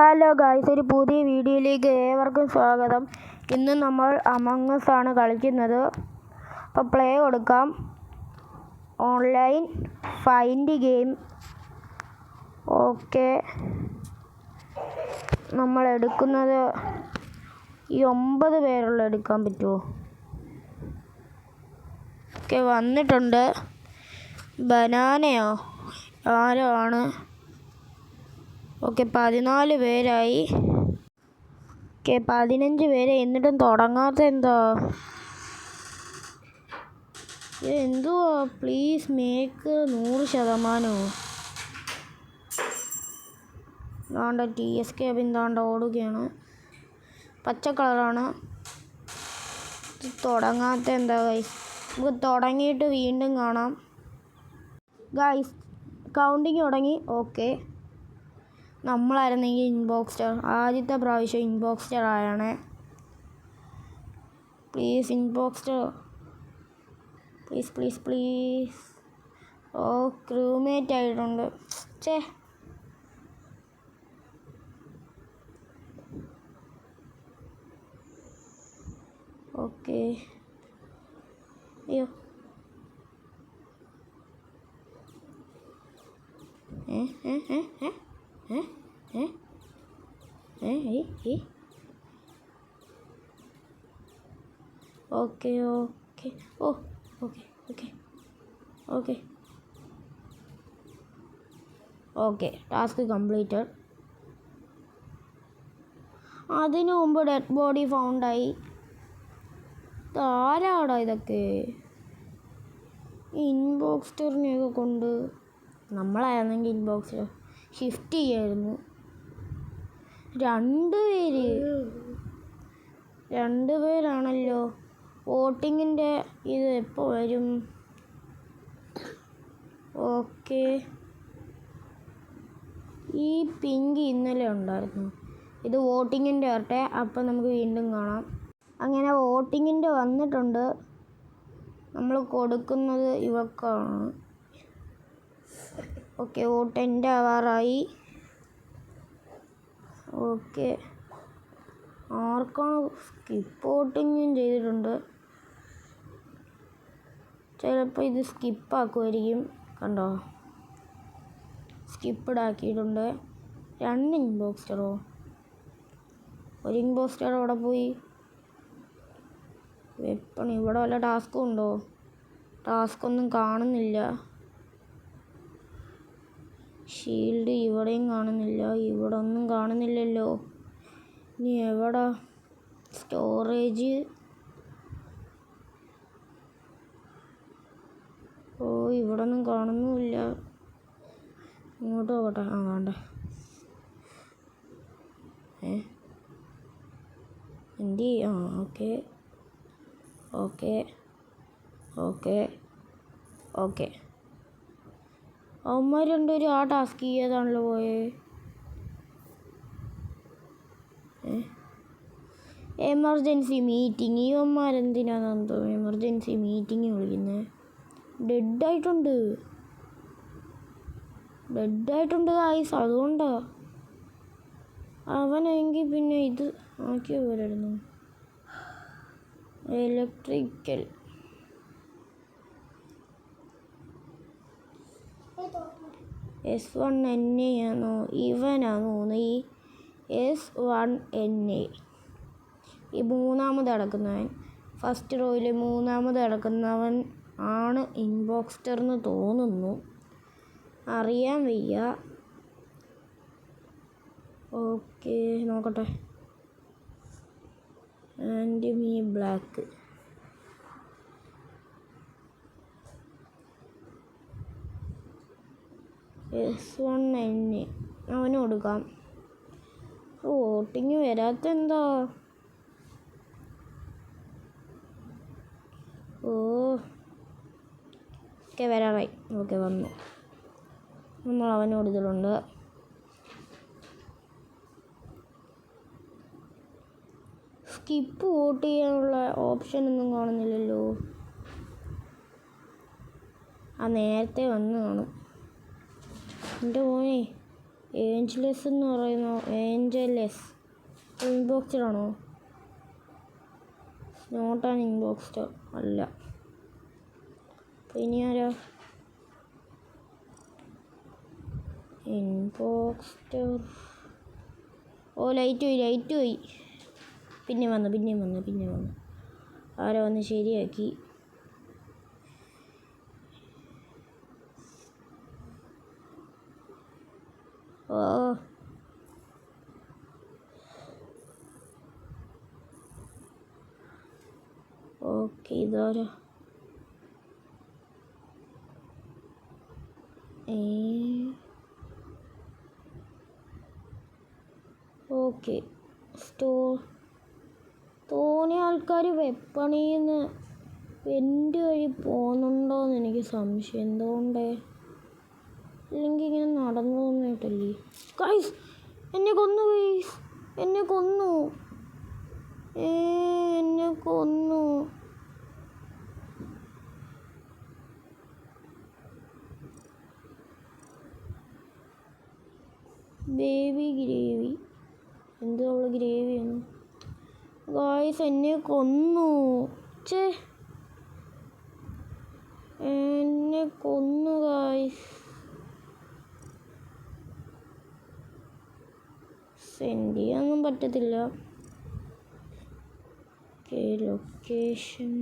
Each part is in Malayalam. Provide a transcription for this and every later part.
ഹലോ ഗായ്സ് ഒരു പുതിയ വീഡിയോയിലേക്ക് ഏവർക്കും സ്വാഗതം. ഇന്ന് നമ്മൾ അമംഗസ് ആണ് കളിക്കുന്നത്. അപ്പോൾ പ്ലേ കൊടുക്കാം. ഓൺലൈൻ ഫൈൻഡ് ഗെയിം ഓക്കെ നമ്മൾ എടുക്കുന്നത് ഈ ഒമ്പത് പേരുള്ള എടുക്കാൻ പറ്റുമോ? ഓക്കെ വന്നിട്ടുണ്ട്. ബനാനയോ ആരോ ആണ്? ഓക്കെ പതിനാല് പേരായി. ഓക്കെ പതിനഞ്ച് പേര് എന്നിട്ടും തുടങ്ങാത്ത എന്താ? എന്തുവാ? പ്ലീസ് മേക്ക് നൂറ് ശതമാനമോ ഇതാണ്ട് ടി എസ് കെ പിന്താണ്ട ഓടുകയാണ്. പച്ച കളറാണ്. തുടങ്ങാത്ത എന്താ ഗൈസ് നമുക്ക് തുടങ്ങിയിട്ട് വീണ്ടും കാണാം. ഗൈസ് കൗണ്ടിങ് തുടങ്ങി. ഓക്കെ നമ്മളായിരുന്നെങ്കിൽ ഇൻബോക്സ്റ്റർ ആദ്യത്തെ പ്രാവശ്യം impostor ആയണേ. Please impostor please please please oh crewmate ആയിട്ടുണ്ട്. ചേ ഓക്കെ. അയ്യോ. ഏ ഏ ഏ ഏ? ഏ ഏ ഏ ഏ okay okay oh okay okay okay okay task completed അതിനു മുമ്പ് ഡെഡ് ബോഡി ഫൗണ്ടായി ആരാടാ ഇതൊക്കെ ഇൻബോക്സ്റ്ററിനെയൊക്കെ കൊണ്ട്. നമ്മളായിരുന്നെങ്കിൽ ഇൻബോക്സ് ഷിഫ്റ്റ് ചെയ്യായിരുന്നു. രണ്ട് പേര്. രണ്ട് പേരാണല്ലോ. വോട്ടിങ്ങിന്റെ ഇത് എപ്പോൾ വരും? ഓക്കെ. ഈ പിങ്ക് ഇന്നലെ ഉണ്ടായിരുന്നു. ഇത് വോട്ടിങ്ങിന്റെ വരട്ടെ. അപ്പം നമുക്ക് വീണ്ടും കാണാം. അങ്ങനെ വോട്ടിങ്ങിന്റെ വന്നിട്ടുണ്ട്. നമ്മൾ കൊടുക്കുന്നത് ഇവക്കാണ്. ഓക്കെ ഓ ടെന്റ് ആവാറായി ഓക്കെ. ആർക്കാണ് സ്കിപ്പ് വോട്ടിങ്ങും ചെയ്തിട്ടുണ്ട്. ചിലപ്പോൾ ഇത് സ്കിപ്പാക്കുമായിരിക്കും കണ്ടോ? സ്കിപ്പിടാക്കിയിട്ടുണ്ട് രണ്ട് ഇൻബോക്സ്റ്ററോ ഒരു ഇൻബോക്സ്റ്റർ അവിടെ പോയി. വെപ്പൺ ഇവിടെ വല്ല ടാസ്കും ഉണ്ടോ? ടാസ്ക് ഒന്നും കാണുന്നില്ല. ഷീൽഡ് ഇവിടെയും കാണുന്നില്ല. ഇവിടെ ഒന്നും കാണുന്നില്ലല്ലോ. ഇനി എവിടാ? സ്റ്റോറേജ്? ഓ ഇവിടെ ഒന്നും കാണുന്നുമില്ല. ഇങ്ങോട്ട് പോകട്ടെ. ആ വേണ്ട. ഏ? എന്തി ആ ഓക്കെ. ഓക്കെ. ഓക്കെ. ഓക്കെ. അവന്മാർ രണ്ടുപേരും ആ ടാസ്ക് ചെയ്യാതാണല്ലോ പോയേ. എമർജൻസി മീറ്റിംഗ് ഈ ഇവന്മാരെന്തിനാണെന്ന് തോന്നുന്നു. എമർജൻസി മീറ്റിംഗ് വിളിക്കുന്നത് ഡെഡായിട്ടുണ്ട് ഡെഡായിട്ടുണ്ട് ഗായ്സ് അതുകൊണ്ടാ. അവനെങ്കിൽ പിന്നെ ഇത് ആക്കിയ പോലായിരുന്നു electrical S one N A ആണോ? ഇവനാണോ ഈ എസ് വൺ എൻ എ. ഈ മൂന്നാമത് കിടക്കുന്നവൻ ഫസ്റ്റ് റോയിൽ മൂന്നാമത് കിടക്കുന്നവൻ ആണ് ഇൻബോക്സ്റ്റർ എന്ന് തോന്നുന്നു. അറിയാൻ വയ്യ. ഓക്കെ നോക്കട്ടെ. And me black. S one N A അവന് കൊടുക്കാം. വോട്ടിങ് വരാത്ത എന്താ ഓ. ഓക്കെ വരാറായി. ഓക്കെ വന്നു. നമ്മൾ അവന് കൊടുത്തിട്ടുണ്ട്. സ്കിപ്പ് വോട്ട് ചെയ്യാനുള്ള ഓപ്ഷൻ ഒന്നും കാണുന്നില്ലല്ലോ. ആ നേരത്തെ വന്ന് കാണും എന്റെ മോനെ ഏഞ്ചലസ് എന്ന് പറയുന്നു ഏഞ്ചലസ് ഇൻബോക്സിലാണോ നോട്ട് ആൻ ഇൻബോക്സ്ഡ് അല്ല. പിന്നെ ആരാ? ഇൻബോക്സ്റ്റർ ഓ ലൈറ്റ് പോയി ലൈറ്റ് പോയി. പിന്നെ വന്നു പിന്നെ വന്നു പിന്നെ വന്നു. ആരോ വന്ന് ശരിയാക്കി? ഓ. ഓക്കെ ഇതാരാ. ഓക്കെ. സ്റ്റോ തോന്നിയ ആൾക്കാർ വെപ്പണിന്ന് എന്റെ വഴി പോകുന്നുണ്ടോയെന്ന് എനിക്ക് സംശയം. എന്തുകൊണ്ടേ? അല്ലെങ്കിൽ ഇങ്ങനെ നടന്നു പോകുന്നതായിട്ടല്ലേ ഗൈസ് എന്നെ കൊന്നു ഗൈസ് എന്നെ കൊന്നു. എന്നെ കൊന്നു. ബേബി ഗ്രേവി എന്തോ അവൾ ഗ്രേവിയാണ് ഗായ്സ് എന്നെ കൊന്നു. ചേ എന്നെ കൊന്നു ഗായ്സ് സെൻഡ് ചെയ്യാനൊന്നും പറ്റത്തില്ല. ഓക്കെ ലൊക്കേഷൻ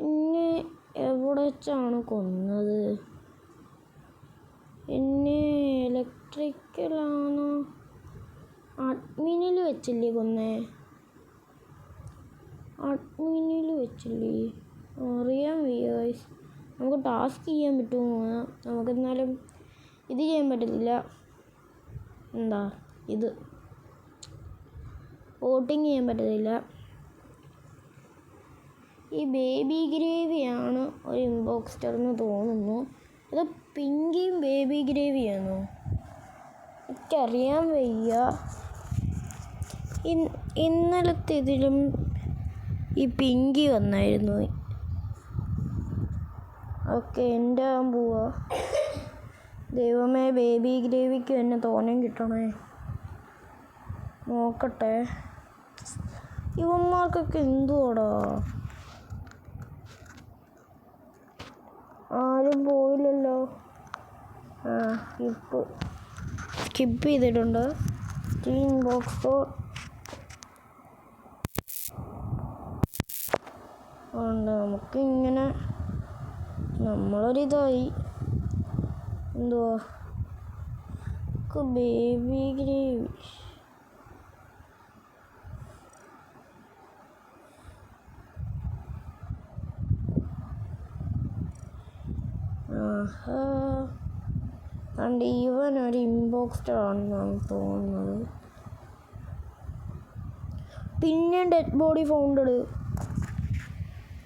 എന്നെ എവിടെ വെച്ചാണ് കൊന്നത്? എന്നെ ഇലക്ട്രിക്കലാണോ അഡ്മിനിൽ വെച്ചില്ലേ കൊന്നേ? അഡ്മിനിൽ വെച്ചില്ലേ? അറിയാം വയ്യ. നമുക്ക് ടാസ്ക് ചെയ്യാൻ പറ്റുമോ? നമുക്കെന്നാലും ഇത് ചെയ്യാൻ പറ്റത്തില്ല. എന്താ? ഇത്. വോട്ടിങ് ചെയ്യാൻ പറ്റത്തില്ല. ഈ ബേബി ഗ്രേവിയാണ് ഒരു ഇൻബോക്സ്റ്റർ എന്ന് തോന്നുന്നു. ഇത് പിങ്കിയും ബേബി ഗ്രേവിയാണോ എനിക്കറിയാൻ വയ്യ. ഇന്നലത്തെ ഇതിലും ഈ പിങ്കി വന്നായിരുന്നു. ഓക്കെ എന്റെ ആകാൻ പോവാ ദൈവമേ ബേബി ഗ്രേവിക്ക് എന്നെ തോനം കിട്ടണേ. നോക്കട്ടെ. ഇവന്മാർക്കൊക്കെ എന്തുവാടാ? ആരും പോയില്ലല്ലോ. ആ സ്കിപ്പ് സ്കിപ്പ് ചെയ്തിട്ടുണ്ട്. ടീൻ ബോക്സ് ഉണ്ട് നമുക്കിങ്ങനെ നമ്മളൊരിതായി. എന്തുവാ ബേബി ഗ്രേവി ആഹാ. അണ്ട് ഈവൻ ഒരു ഇൻബോക്സ്ഡ് ആണെന്നാണ് തോന്നുന്നത്. പിന്നെ dead body founded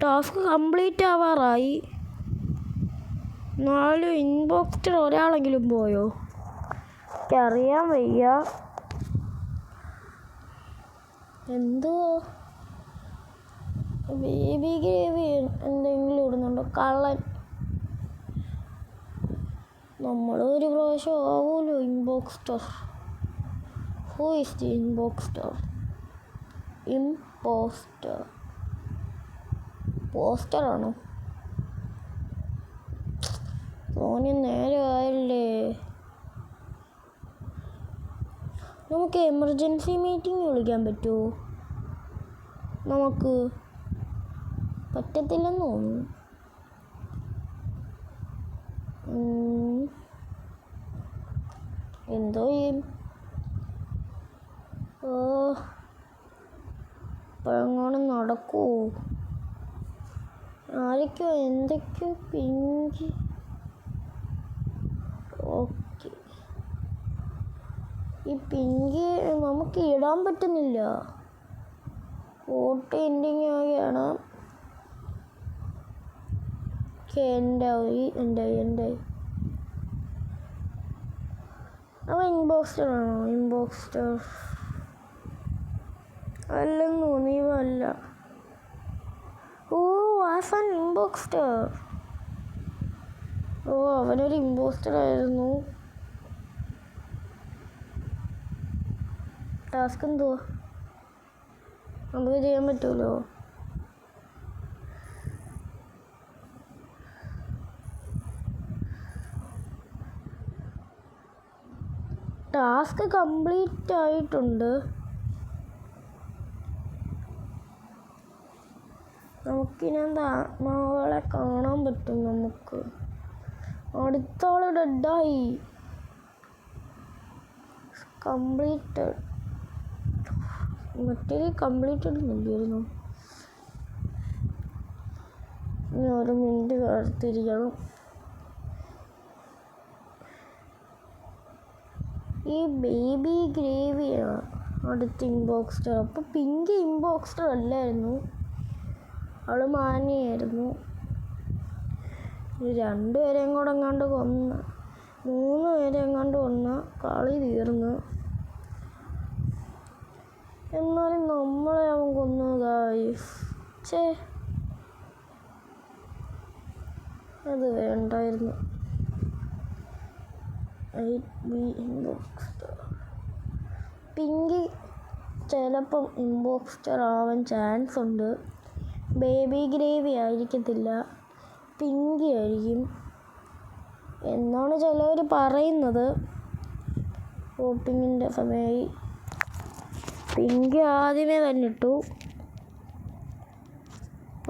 task complete ആവാറായി. നാലും ഇൻബോക്സിൽ ഒരാളെങ്കിലും പോയോ? എനിക്കറിയാൻ വയ്യ. എന്തോ? ബേബി ഗ്രേവി എന്തെങ്കിലും ഇടുന്നുണ്ടോ? കള്ളൻ. നമ്മൾ ഒരു പ്രാവശ്യം ആവുമല്ലോ ഇൻബോക്സ്റ്റർ ഹൂ ഇസ് ദി ഇൻബോക്സ് ഇൻബോക്സ്റ്റർ ഇംപോസ്റ്റർ പോസ്റ്ററാണോ തോന്നി നേരെ ആയല്ലേ നമുക്ക് എമർജൻസി മീറ്റിംഗ് വിളിക്കാൻ പറ്റുമോ നമുക്ക് പറ്റത്തില്ലെന്ന് തോന്നുന്നു. എന്തോ ചെയ്യും ഓ ഇപ്പോഴെങ്ങാനും നടക്കുമോ ആരൊക്കെയോ എന്തൊക്കെയോ പിങ്കി ഓക്കെ ഈ പിങ്ക് നമുക്ക് ഇടാൻ പറ്റുന്നില്ല. ഫോട്ടോ എൻഡിങ് ആവുകയാണ്. എന്തായി എന്തായി എന്തായി അവ ഇൻബോക്സ്റ്റർ ഇൻബോക്സ്റ്റർ അല്ലെന്ന് തോന്നി ഓ ഓ ടാസൻ ഇമ്പോസ്റ്റർ ഓ അവനൊരു ഇമ്പോസ്റ്റർ ആയിരുന്നു. ടാസ്ക് എന്തുവാ? നമുക്ക് ചെയ്യാൻ പറ്റുമല്ലോ ടാസ്ക് കംപ്ലീറ്റ് ആയിട്ടുണ്ട്. നമുക്കിനി എന്താ ആത്മാവുകളെ കാണാൻ പറ്റും നമുക്ക്. അടുത്തോളം ഡെഡായി കംപ്ലീറ്റഡ് മറ്റേ കംപ്ലീറ്റഡ് ഇല്ലായിരുന്നു ഇനി ഒരു മിനിറ്റ് കാത്തിരിക്കണം. ഈ ബേബി ഗ്രേവിയാണ് അടുത്ത ഇൻബോക്സ്റ്റർ അപ്പോൾ പിങ്ക് ഇൻബോക്സ്റ്റർ അല്ലായിരുന്നു. അവൾ മാനിയായിരുന്നു. രണ്ടുപേരെയും കൂടെ എങ്ങാണ്ട് കൊന്ന മൂന്ന് പേരെ എങ്ങാണ്ട് കൊന്ന കളി തീർന്നു. എന്നാലും നമ്മളെ അവൻ കൊന്നതായി. ചേ അത് വേണ്ടായിരുന്നു. പിങ്കി ചിലപ്പം ഇമ്പോക്സ്റ്റർ ആവാൻ ചാൻസ് ഉണ്ട്. ബേബി ഗ്രേവി ആയിരിക്കത്തില്ല. പിങ്കി ആയിരിക്കും. എന്നാണ് ചിലവർ പറയുന്നത്. വോട്ടിങ്ങിന്റെ സമയമായി. പിങ്കി ആദ്യമേ തന്നെ ഇട്ടു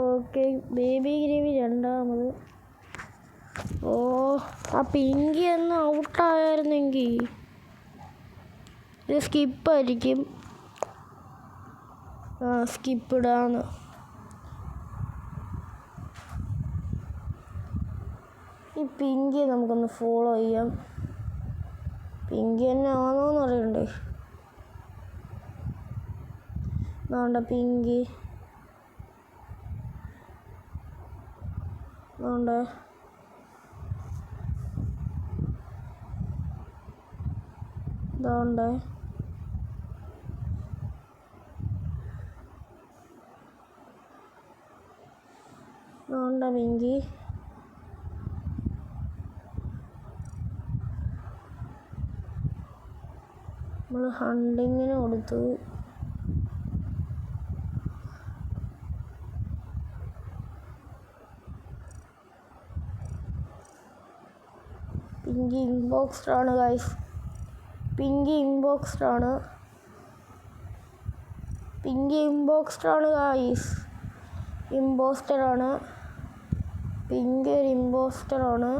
ഓക്കെ ബേബി ഗ്രേവി രണ്ടാമത്. ഓ ആ പിങ്കി ഒന്ന് ഔട്ടായിരുന്നെങ്കിൽ ഇത് സ്കിപ്പായിരിക്കും. ആ സ്കിപ്പ് ഇടാന്ന് ഈ പിങ്കി നമുക്കൊന്ന് ഫോളോ ചെയ്യാം. പിങ്കി തന്നെ അറിയണ്ടേ? വേണ്ട പിങ്കി. അതുകൊണ്ട് അതുകൊണ്ട് അതുകൊണ്ട് പിങ്കി. നമ്മൾ ഹണ്ടിങ്ങിന് കൊടുത്തു. പിങ്കി ഇൻബോക്സ്ഡ് ആണ് ഗൈസ്. പിങ്കി ഇൻബോക്സ്ഡ് ആണ് പിങ്കി ഇൻബോക്സ്ഡ് ആണ് ഗൈസ്. ഇമ്പോസ്റ്ററാണ്. പിങ്കി ഒരു ഇമ്പോസ്റ്ററാണ്.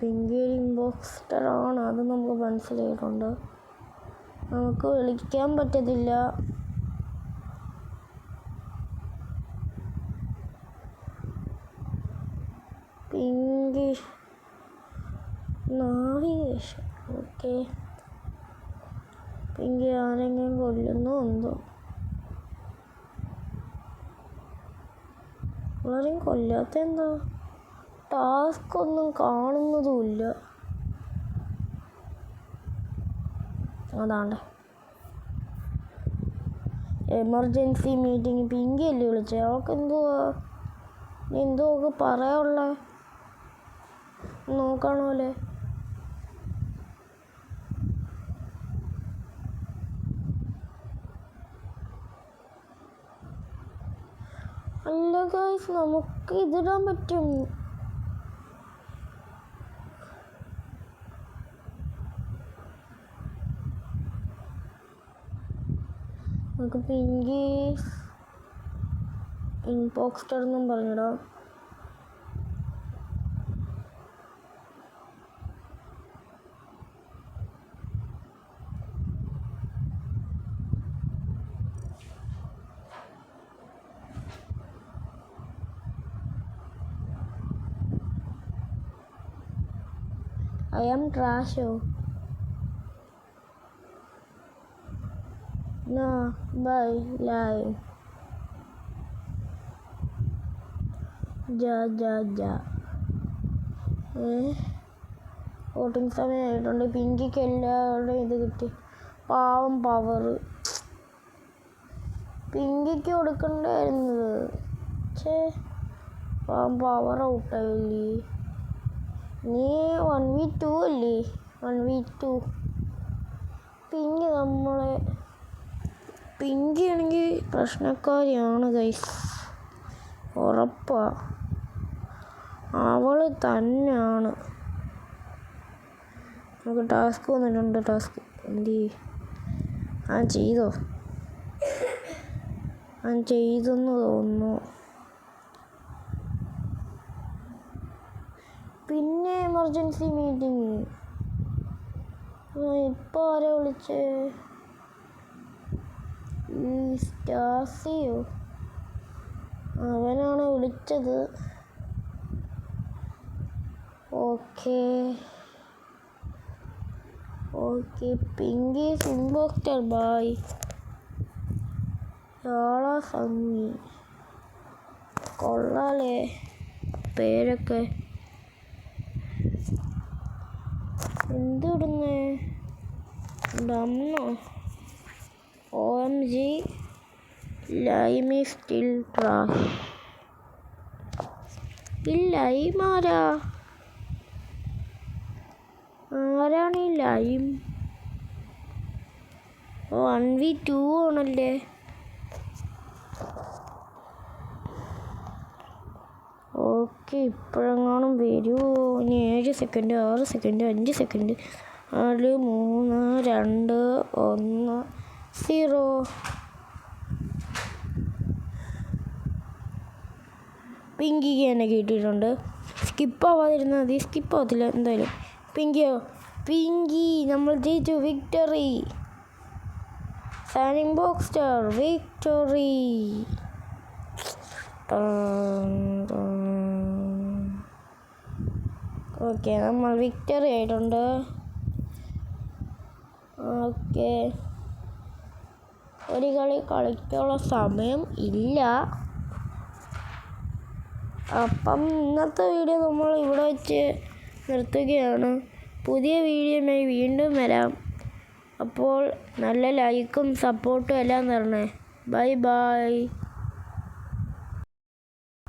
പിങ്കി ഒരു ഇമ്പോസ്റ്ററാണ്. അത് നമുക്ക് മനസ്സിലായിട്ടുണ്ട്. നമുക്ക് വിളിക്കാൻ പറ്റത്തില്ല. Pinky navigation okay. പിങ്കി ആരെങ്കിലും കൊല്ലുന്നു എന്തോ. ആരെയും കൊല്ലാത്ത എന്താ. ടാസ്ക് ഒന്നും കാണുന്നതുമില്ല. അതാണ്ട്. എമർജൻസി മീറ്റിംഗ് പിങ്കി അല്ലേ വിളിച്ചത് അവൾക്ക് എന്തുവാ എന്തോ ഒക്കെ പറയാനുള്ള? നോക്കണോലെ? അല്ല ഗൈസ് നമുക്ക് ഇതിടാൻ പറ്റും. നമുക്ക് പിങ്കി ഇൻബോക്സ്റ്റർ എന്നും പറഞ്ഞിടാം. I am Trasho. Bye bye, live. ജാ ജാ ജാ വോട്ടിംഗ് സമയമായിട്ടുണ്ട് പിങ്കിക്ക് എല്ലാവരുടെയും ഇത് കിട്ടി. പാവം പവർ പിങ്കിക്ക് കൊടുക്കണ്ടായിരുന്നത് ഛേ പാവം പവർ ഔട്ടായില്ലേ നീ വൺ വി ടു അല്ലേ? വൺ വി ടു പിങ്കി നമ്മളെ പിങ്കി ആണെങ്കിൽ പ്രശ്നക്കാരിയാണ് ഗൈസ് ഉറപ്പാ. അവൾ തന്നെയാണ്. നമുക്ക് ടാസ്ക് വന്നിട്ടുണ്ട് ടാസ്ക് എന്ത്? ആ ചെയ്തോ? ആ ചെയ്തെന്ന് തോന്നുന്നു. പിന്നെ എമർജൻസി മീറ്റിംഗ് ഇപ്പോൾ ആരെ വിളിച്ചേ? ഈ സ്റ്റാസിയോ? അവനാണ് വിളിച്ചത്. ഓക്കേ. ഓക്കെ പിങ്കി സിംബോക്ടർ ബായ്. യാളാ സംഗി കൊള്ളാലേ. പേരൊക്കെ എന്തിടുന്നേ? ഡമ്മോ ഒ എം ജി ലൈമി സ്റ്റിൽ ട്രാഷ് ഈ ലൈം ആരാ? ആരാണ് ഈ ലൈം? വൺ വി ടു ആണല്ലേ? ഓക്കെ ഇപ്പോഴെങ്ങാനും വരുമോ ഇനി ഏഴ് സെക്കൻഡ് ആറ് സെക്കൻഡ് അഞ്ച് സെക്കൻഡ്. നാല് മൂന്ന് രണ്ട് ഒന്ന് സീറോ. പിങ്കി എന്നെ കിട്ടിയിട്ടുണ്ട്. സ്കിപ്പ് ആവാതിരുന്നാൽ മതി. സ്കിപ്പ് ആവത്തില്ല എന്തായാലും. പിങ്കിയോ? പിങ്കി നമ്മൾ ജയിച്ചു. വിക്ടറി. സാനിങ് ബോക്സ് സ്റ്റാർ വിക്ടറി. ഓക്കെ നമ്മൾ വിക്ടറി ആയിട്ടുണ്ട്. ഓക്കെ. ഒരു കളി കളിക്കാനുള്ള സമയം ഇല്ല. അപ്പം ഇന്നത്തെ വീഡിയോ നമ്മൾ ഇവിടെ വെച്ച് നിർത്തുകയാണ്. പുതിയ വീഡിയോയുമായി വീണ്ടും വരാം. അപ്പോൾ നല്ല ലൈക്കും സപ്പോർട്ടും എല്ലാം തരണേ. Bye bye